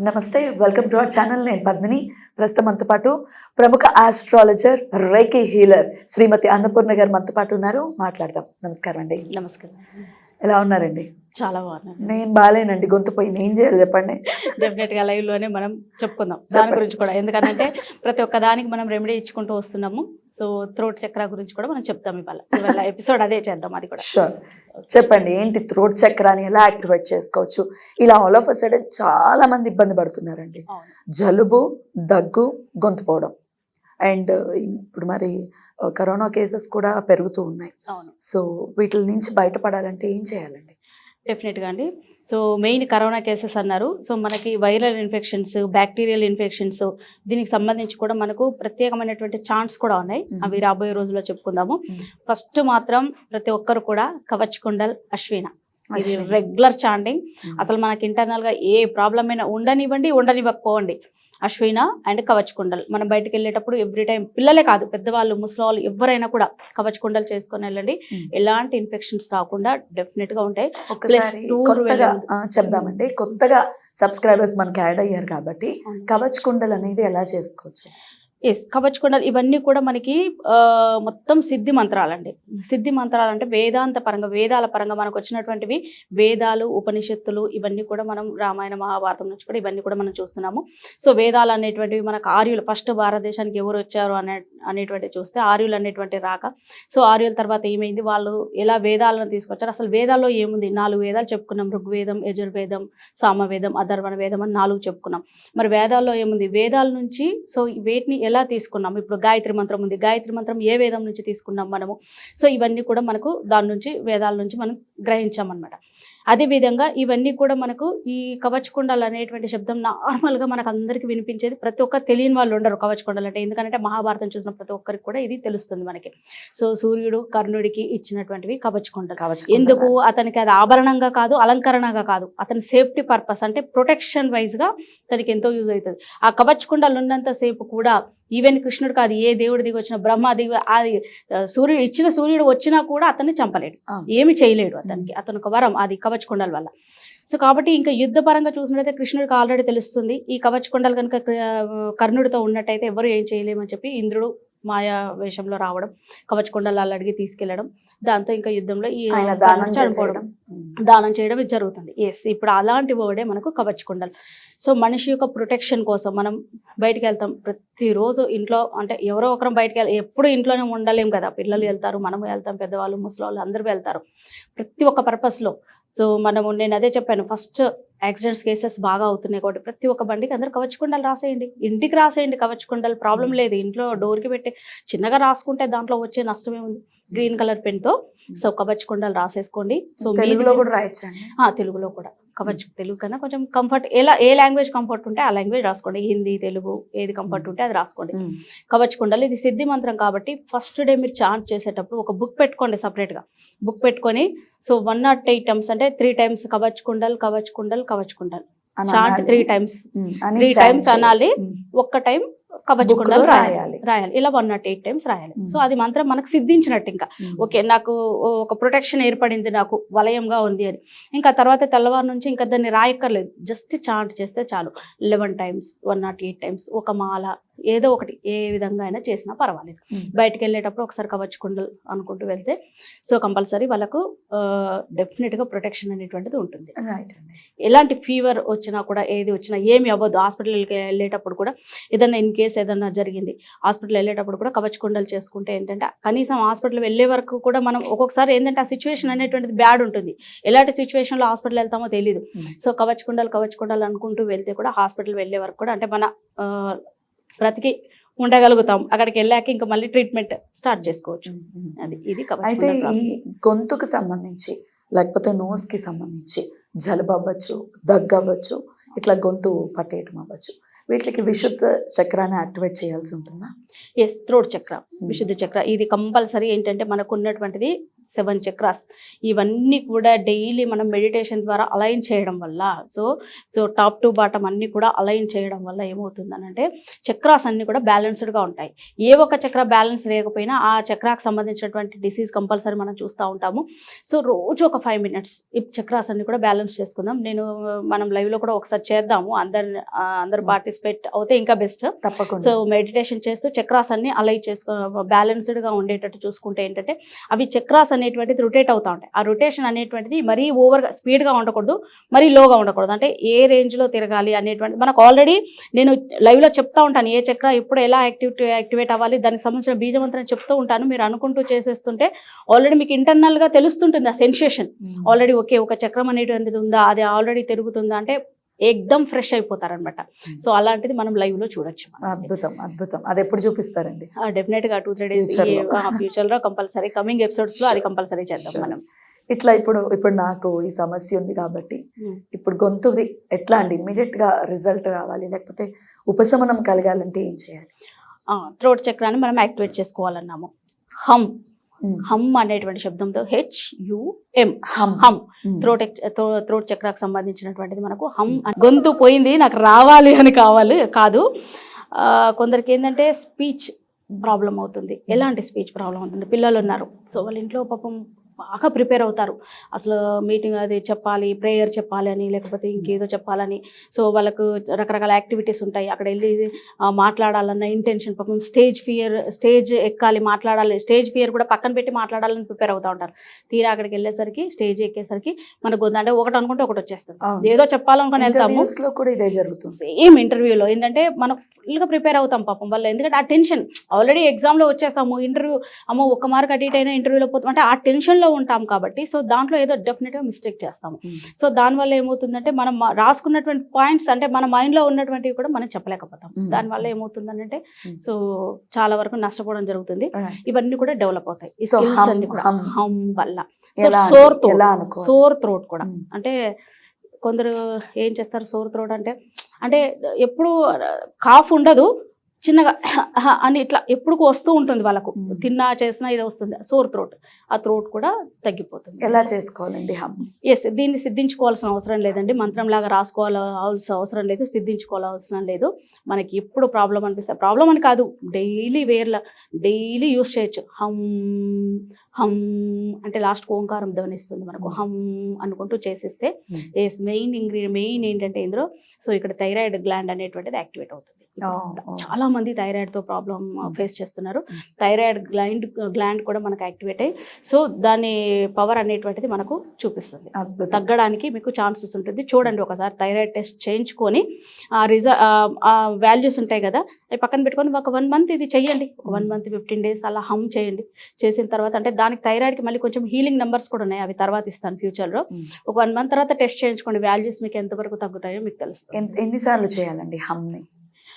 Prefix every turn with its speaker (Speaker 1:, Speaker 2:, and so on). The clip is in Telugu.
Speaker 1: నమస్తే వెల్కమ్ టు అవర్ ఛానల్. నేను పద్మిని. ప్రస్తుతం మనతో పాటు ప్రముఖ astrologer reiki healer Srimathi Annapurna గారు మనతో పాటు ఉన్నారు. మాట్లాడదాం. నమస్కారం అండి.
Speaker 2: నమస్కారం.
Speaker 1: ఎలా ఉన్నారండి?
Speaker 2: చాలా బాగున్నాను
Speaker 1: నేను బాగాలేనండి గొంతు పోయింది ఏం చేయాలి చెప్పండి.
Speaker 2: డెఫినెట్గా లైవ్లోనే మనం చెప్పుకుందాం. దాని. గురించి కూడా. ఎందుకంటే ప్రతి ఒక్క దానికి మనం రెమెడీ ఇచ్చుకుంటూ వస్తున్నాము. సో థ్రోట్ చక్ర గురించి కూడా మనం చెప్తాం ఇవాళ. ఇవాళ ఎపిసోడ్ అదే చేద్దాం అది కూడా.
Speaker 1: షూర్ చెప్పండి ఏంటి థ్రోట్ చక్రాన్ని ఎలా యాక్టివేట్ చేసుకోవచ్చు? ఇలా ఆల్ ఆఫ్ అ సడన్ చాలా మంది ఇబ్బంది పడుతున్నారండి. జలుబు దగ్గు గొంతు పోవడం. అండ్ ఇప్పుడు మరి కరోనా కేసెస్ కూడా పెరుగుతూ ఉన్నాయి.
Speaker 2: అవును.
Speaker 1: సో వీటి నుంచి బయటపడాలంటే ఏం చేయాలండి?
Speaker 2: డెఫినెట్గా అండి. సో మెయిన్ కరోనా కేసెస్ అన్నారు. సో మనకి వైరల్ ఇన్ఫెక్షన్స్ బ్యాక్టీరియల్ ఇన్ఫెక్షన్స్ దీనికి సంబంధించి కూడా మనకు ప్రత్యేకమైనటువంటి ఛాన్స్ కూడా ఉన్నాయి. అవి రాబోయే రోజుల్లో చెప్పుకుందాము. ఫస్ట్ మాత్రం ప్రతి ఒక్కరు కూడా కవచ్ కుండల్ అశ్విన. ఇది. Regular chanting. అసలు మనకి ఇంటర్నల్గా ఏ ప్రాబ్లం అయినా ఉండనివ్వండి ఉండనివ్వకపోండి. అశ్విన అండ్ కవచ్ కుండల్. మనం బయటకు వెళ్ళేటప్పుడు ఎవ్రీ టైం పిల్లలే కాదు పెద్దవాళ్ళు ముసలి ఎవరైనా కూడా కవచ్ కుండలు చేసుకొని వెళ్ళండి. ఎలాంటి ఇన్ఫెక్షన్స్ రాకుండా డెఫినెట్గా ఉంటాయి.
Speaker 1: కొత్తగా చెప్దామండి. కొత్తగా సబ్స్క్రైబర్స్ మనకి యాడ్ అయ్యారు కాబట్టి కవచ్ కుండలు అనేది ఎలా చేసుకోవచ్చు?
Speaker 2: ఎస్ కవచ్ కుండలు ఇవన్నీ కూడా మనకి ఆ, మొత్తం సిద్ధి మంత్రాలండి. సిద్ధి మంత్రాలు అంటే వేదాంత పరంగా వేదాల పరంగా మనకు వచ్చినటువంటివి వేదాలు ఉపనిషత్తులు ఇవన్నీ కూడా మనం రామాయణ మహాభారతం నుంచి కూడా ఇవన్నీ కూడా మనం చూస్తున్నాము. సో వేదాలు అనేటువంటివి మనకు ఆర్యులు ఫస్ట్ భారతదేశానికి ఎవరు వచ్చారు అనే అనేటువంటి చూస్తే ఆర్యులు అనేటువంటి రాక. సో ఆర్యుల తర్వాత ఏమైంది? వాళ్ళు ఎలా వేదాలను తీసుకొచ్చారు? అసలు వేదాల్లో ఏముంది? నాలుగు వేదాలు చెప్పుకున్నాం. ఋగ్వేదం యజుర్వేదం సామవేదం అధర్వణ వేదం అని నాలుగు చెప్పుకున్నాం. మరి వేదాల్లో ఏముంది? వేదాల నుంచి సో వేటిని ఎలా తీసుకున్నాం ఇప్పుడు గాయత్రి మంత్రం ఉంది. గాయత్రి మంత్రం ఏ వేదం నుంచి తీసుకున్నాం మనము? సో ఇవన్నీ కూడా మనకు దాని నుంచి వేదాల నుంచి మనం గ్రహించామన్నమాట. అదే విధంగా ఇవన్నీ కూడా మనకు ఈ కవచ కుండలు అనేటువంటి శబ్దం నార్మల్గా మనకు అందరికీ వినిపించేది. ప్రతి ఒక్కరు తెలియని వాళ్ళు ఉండరు కవచ కుండలు అంటే. ఎందుకంటే మహాభారతం చూసిన ప్రతి ఒక్కరికి కూడా ఇది తెలుస్తుంది మనకి. సో సూర్యుడు కర్ణుడికి ఇచ్చినటువంటివి కవచ కుండలు.
Speaker 1: కవచ్
Speaker 2: ఎందుకు? అతనికి అది ఆభరణంగా కాదు అలంకరణగా కాదు. అతని సేఫ్టీ పర్పస్ అంటే ప్రొటెక్షన్ వైజ్గా తనకి ఎంతో యూజ్ అవుతుంది. ఆ కవచ్ కుండలు ఉన్నంత సేపు కూడా ఈవెన్ కృష్ణుడు కాదు ఏ దేవుడి దిగి వచ్చిన బ్రహ్మ దిగి అది సూర్యుడు ఇచ్చిన సూర్యుడు వచ్చినా కూడా అతన్ని చంపలేడు. ఏమి చేయలేడు అతనికి. అతను ఒక వరం అది కవచ్ కుండల వల్ల. సో కాబట్టి ఇంకా యుద్ధ పరంగా చూసినట్టయితే కృష్ణుడికి ఆల్రెడీ తెలుస్తుంది. ఈ కవచ్ కుండలు కనుక కర్ణుడితో ఉన్నట్టయితే ఎవరు ఏం చేయలేమని చెప్పి ఇంద్రుడు మాయా వేషంలో రావడం కవచ కుండలు అడిగి తీసుకెళ్ళడం. దాంతో ఇంకా యుద్ధంలో ఈ
Speaker 1: దానం
Speaker 2: చనిపోవడం చేయడం ఇది జరుగుతుంది. ఎస్ ఇప్పుడు అలాంటి వర్డే మనకు కవచ్ కుండలు సో మనిషి యొక్క ప్రొటెక్షన్ కోసం మనం బయటికి వెళ్తాం. ప్రతిరోజు ఇంట్లో అంటే ఎవరో ఒకరం బయటికి వెళ్ళి ఎప్పుడు ఇంట్లోనే ఉండలేం కదా. పిల్లలు వెళ్తారు మనము వెళ్తాం పెద్దవాళ్ళు ముసలి వాళ్ళు అందరూ వెళ్తారు. ప్రతి ఒక్క పర్పస్లో సో మనము నేను అదే చెప్పాను ఫస్ట్ యాక్సిడెంట్స్ కేసెస్ బాగా అవుతున్నాయి కాబట్టి ప్రతి ఒక్క బండికి అందరూ కవచ కుండలు రాసేయండి. ఇంటికి రాసేయండి కవచ కుండలు ప్రాబ్లం లేదు. ఇంట్లో డోర్కి పెట్టి చిన్నగా రాసుకుంటే దాంట్లో వచ్చే నష్టమే ఉంది గ్రీన్ కలర్ పెన్తో సో కవచ కుండలు రాసేసుకోండి. సో
Speaker 1: తెలుగులో కూడా రాయొచ్చండి?
Speaker 2: ఆ, తెలుగులో కూడా. కవచ్ తెలుగు కన్నా కొంచెం కంఫర్ట్ ఎలా ఏ లాంగ్వేజ్ కంఫర్ట్ ఉంటే ఆ లాంగ్వేజ్ రాసుకోండి. హిందీ తెలుగు ఏది కంఫర్ట్ ఉంటే అది రాసుకోండి. కవచ్ కుండలు ఇది సిద్ధి మంత్రం కాబట్టి ఫస్ట్ డే మీరు చాంట్ చేసేటప్పుడు ఒక బుక్ పెట్టుకోండి సపరేట్గా బుక్ పెట్టుకొని so one naught eight times అంటే త్రీ టైమ్స్ కవచ్ కుండల్ కవచ్ కుండల్ కవచ్ కుండల్. Chant. Three times. Three times. అనాలి. ఒక్క టైం కవచ్
Speaker 1: Book లో
Speaker 2: కుండలు రాయాలి.
Speaker 1: రాయాలి.
Speaker 2: ఇలా వన్ నాట్ ఎయిట్ టైమ్స్ రాయాలి. సో అది మంత్రం మనకు సిద్ధించినట్టు ఇంకా. ఓకే నాకు ఒక ప్రొటెక్షన్ ఏర్పడింది నాకు వలయంగా ఉంది అని. ఇంకా తర్వాత తెల్లవారు నుంచి ఇంకా దాన్ని రాయక్కర్లేదు. జస్ట్ చాంట్ చేస్తే చాలు. Eleven times one naught eight times ఒక మాల ఏదో ఒకటి ఏ విధంగా అయినా చేసినా పర్వాలేదు. బయటికి వెళ్ళేటప్పుడు ఒకసారి కవచ్ కుండలు అనుకుంటూ వెళ్తే సో కంపల్సరీ వాళ్ళకు డెఫినెట్గా ప్రొటెక్షన్ అనేటువంటిది ఉంటుంది. ఎలాంటి ఫీవర్ వచ్చినా కూడా ఏది వచ్చినా ఏమి అవ్వదు. హాస్పిటల్కి వెళ్ళేటప్పుడు కూడా ఏదైనా ఇన్ కేస్ ఏదైనా జరిగింది హాస్పిటల్ వెళ్ళేటప్పుడు కూడా కవచ కుండలు చేసుకుంటే ఏంటంటే కనీసం హాస్పిటల్ వెళ్ళే వరకు కూడా మనం ఒక్కొక్కసారి ఏంటంటే ఆ సిచ్యువేషన్ అనేటువంటిది బ్యాడ్ ఉంటుంది. ఎలాంటి సిచ్యువేషన్లో హాస్పిటల్ వెళ్తామో తెలియదు. సో కవచ కుండలు కవచ కుండలు అనుకుంటూ వెళ్తే కూడా హాస్పిటల్ వెళ్ళే వరకు కూడా అంటే మన బ్రతికి ఉండగలుగుతాం. అక్కడికి వెళ్ళాక ఇంకా మళ్ళీ ట్రీట్మెంట్ స్టార్ట్ చేసుకోవచ్చు. అది ఇది
Speaker 1: అయితే ఈ. గొంతుకు సంబంధించి లేకపోతే నోస్కి సంబంధించి జలుబు అవ్వచ్చు దగ్గు అవ్వచ్చు ఇట్లా గొంతు పట్టేయటం అవ్వచ్చు. వీటికి విశుద్ధ చక్రాన్ని యాక్టివేట్ చేయాల్సి ఉంటుందా?
Speaker 2: ఎస్ థ్రోట్ చక్ర విశుద్ధ చక్ర. ఇది కంపల్సరీ ఏంటంటే మనకు ఉన్నటువంటిది సెవెన్ చక్రాస్. ఇవన్నీ కూడా డైలీ మనం మెడిటేషన్ ద్వారా అలైన్ చేయడం వల్ల so so top to bottom అన్నీ కూడా అలైన్ చేయడం వల్ల ఏమవుతుందనంటే చక్రాస్ అన్నీ కూడా బ్యాలెన్స్డ్గా ఉంటాయి. ఏ ఒక్క చక్ర బ్యాలెన్స్ లేకపోయినా ఆ చక్రాకు సంబంధించినటువంటి డిసీజ్ కంపల్సరీ మనం చూస్తూ ఉంటాము. సో రోజు ఒక ఫైవ్ మినిట్స్ ఈ చక్రాస్ అన్ని కూడా బ్యాలెన్స్ చేసుకుందాం. నేను మనం లైవ్లో కూడా ఒకసారి చేద్దాము. అందరు ఆ, అందరు పార్టిసిపేట్ అవుతే ఇంకా బెస్ట్.
Speaker 1: తప్పకుండా.
Speaker 2: సో మెడిటేషన్ చేస్తూ చక్రాస్ అన్ని అలై చేసుకో బ్యాలెన్స్డ్గా ఉండేటట్టు చూసుకుంటే ఏంటంటే అవి చక్రాస్ అనేటువంటిది రొటేట్ అవుతూ ఉంటాయి. ఆ రొటేషన్ అనేటువంటిది మరీ ఓవర్గా స్పీడ్గా ఉండకూడదు మరీ లోగా ఉండకూడదు. అంటే ఏ రేంజ్లో తిరగాలి అనేటువంటి మనకు ఆల్రెడీ నేను లైవ్లో చెప్తా ఉంటాను ఏ చక్ర ఎప్పుడు ఎలా యాక్టివిటీ యాక్టివేట్ అవ్వాలి దానికి సంబంధించిన బీజమంత్రం చెప్తూ ఉంటాను. మీరు అనుకుంటూ చేసేస్తుంటే ఆల్రెడీ మీకు ఇంటర్నల్గా తెలుస్తుంటుంది ఆ సెన్సేషన్. ఆల్రెడీ ఓకే ఒక చక్రం అనేటువంటిది ఉందా అది ఆల్రెడీ తిరుగుతుందా అంటే ఎక్దమ్ ఫ్రెష్ అయిపోతారనమాట. సో అలాంటిది మనం లైవ్లో చూడొచ్చు
Speaker 1: అద్భుతం అద్భుతం. అది ఎప్పుడు చూపిస్తారండి?
Speaker 2: డెఫినెట్గా టూ త్రీ డేస్. ఫ్యూచర్లో. కంపల్సరీ కమింగ్ ఎపిసోడ్స్లో అది కంపల్సరీ చేద్దాం. మనం.
Speaker 1: ఇట్లా ఇప్పుడు ఇప్పుడు నాకు ఈ సమస్య ఉంది కాబట్టి
Speaker 2: Hmm.
Speaker 1: ఇప్పుడు గొంతుది ఎట్లా అండి? ఇమీడియట్గా రిజల్ట్ రావాలి లేకపోతే ఉపశమనం కలగాలంటే ఏం చేయాలి?
Speaker 2: థ్రోట్ చక్రాన్ని మనం యాక్టివేట్ చేసుకోవాలన్నాము. హమ్. హమ్ అనేటువంటి శబ్దంతో H U M
Speaker 1: hum.
Speaker 2: Hum.
Speaker 1: Um.
Speaker 2: Throat throat చక్రాకు సంబంధించినటువంటిది మనకు హమ్ అని- గొంతు పోయింది నాకు రావాలి అని కావాలి కాదు. ఆ, కొందరికి ఏంటంటే స్పీచ్ ప్రాబ్లం అవుతుంది. ఎలాంటి స్పీచ్ ప్రాబ్లం అవుతుంది? పిల్లలు ఉన్నారు. సో వాళ్ళ ఇంట్లో పాపం బాగా ప్రిపేర్ అవుతారు. అసలు మీటింగ్ అది చెప్పాలి ప్రేయర్ చెప్పాలి అని లేకపోతే ఇంకేదో చెప్పాలని. సో వాళ్ళకు రకరకాల యాక్టివిటీస్ ఉంటాయి. అక్కడ వెళ్ళి మాట్లాడాలన్న ఇంటెన్షన్ పాపం స్టేజ్ ఫియర్ స్టేజ్ ఎక్కాలి మాట్లాడాలి. స్టేజ్ ఫియర్ కూడా పక్కన పెట్టి మాట్లాడాలని ప్రిపేర్ అవుతూ ఉంటారు. తీరా అక్కడికి వెళ్ళేసరికి స్టేజ్ ఎక్కేసరికి మన గొంతు అంటే ఒకటి అనుకుంటే ఒకటి వచ్చేస్తుంది. ఏదో చెప్పాలనుకుని వెళ్తాము.
Speaker 1: కూడా ఇదే జరుగుతుంది.
Speaker 2: సేమ్ ఇంటర్వ్యూలో ఏంటంటే మనం ఫుల్గా ప్రిపేర్ అవుతాం పాపం వల్ల ఎందుకంటే ఆ టెన్షన్ ఆల్రెడీ ఎగ్జామ్లో వచ్చేసాము ఇంటర్వ్యూ అమ్మో ఒక్క మార్క్ అటు ఇటు అయినా ఇంటర్వ్యూలో పోతాం. అంటే ఆ టెన్షన్లో ఉంటాం కాబట్టి సో దాంట్లో ఏదో డెఫినెట్గా మిస్టేక్ చేస్తాము
Speaker 1: ఉమ్.
Speaker 2: సో దానివల్ల ఏమవుతుందంటే మనం రాసుకున్నటువంటి పాయింట్స్ అంటే మన మైండ్లో ఉన్నటువంటివి కూడా మనం చెప్పలేకపోతాం
Speaker 1: Mm.
Speaker 2: దానివల్ల ఏమవుతుందంటే
Speaker 1: Mm.
Speaker 2: సో చాలా వరకు నష్టపోవడం జరుగుతుంది. ఇవన్నీ కూడా డెవలప్ అవుతాయి ఈ
Speaker 1: hum-
Speaker 2: అన్ని కూడా. హమ్ వల్ల సో సోర్
Speaker 1: అనుకోవాలి
Speaker 2: సోర్ థ్రోట్ కూడా. అంటే కొందరు ఏం చేస్తారు సోర్ థ్రోట్ అంటే అంటే ఎప్పుడు కాఫ్ ఉండదు చిన్నగా అని ఇట్లా ఎప్పుడు వస్తూ ఉంటుంది వాళ్ళకు. తిన్నా చేసినా ఇది వస్తుంది. సోర్ థ్రోట్ ఆ థ్రోట్ కూడా తగ్గిపోతుంది.
Speaker 1: ఎలా చేసుకోవాలండి హమ్?
Speaker 2: ఎస్ దీన్ని సిద్ధించుకోవాల్సిన అవసరం లేదండి. మంత్రం లాగా రాసుకోవాల్సిన అవసరం లేదు. సిద్ధించుకోవాల్సిన లేదు. మనకి ఎప్పుడు ప్రాబ్లం అనిపిస్తే ప్రాబ్లం అని కాదు. డైలీ వేర్ల డైలీ యూస్ చేయొచ్చు. హమ్ హమ్ అంటే లాస్ట్ ఓంకారం ధ్వనిస్తుంది మనకు. హమ్ అనుకుంటూ చేసేస్తే. ఎస్ మెయిన్ ఇంగ్రీడియంట్ మెయిన్ ఏంటంటే ఇందులో సో ఇక్కడ థైరాయిడ్ గ్లాండ్ అనేటువంటిది యాక్టివేట్ అవుతుంది. చాలా మంది థైరాయిడ్తో ప్రాబ్లం ఫేస్ చేస్తున్నారు. థైరాయిడ్ గ్లాండ్ గ్లాండ్ కూడా మనకు యాక్టివేట్ అయ్యి సో దాని పవర్ అనేటువంటిది మనకు చూపిస్తుంది. తగ్గడానికి మీకు ఛాన్సెస్ ఉంటుంది. చూడండి ఒకసారి థైరాయిడ్ టెస్ట్ చేయించుకొని ఆ రిజ ఆ వాల్యూస్ ఉంటాయి కదా అవి పక్కన పెట్టుకొని ఒక వన్ మంత్ ఇది చెయ్యండి. ఒక వన్ మంత్ ఫిఫ్టీన్ డేస్ అలా హమ్ చేయండి. చేసిన తర్వాత అంటే దానికి థైరాయిడ్కి మళ్ళీ కొంచెం హీలింగ్ నెంబర్స్ కూడా ఉన్నాయి అవి తర్వాత ఇస్తాను ఫ్యూచర్లో. ఒక వన్ మంత్ తర్వాత టెస్ట్ చేయించుకోండి వాల్యూస్ మీకు ఎంతవరకు తగ్గుతాయో మీకు తెలుస్తుంది.
Speaker 1: ఎన్- ఎన్నిసార్లు చేయాలండి హమ్ని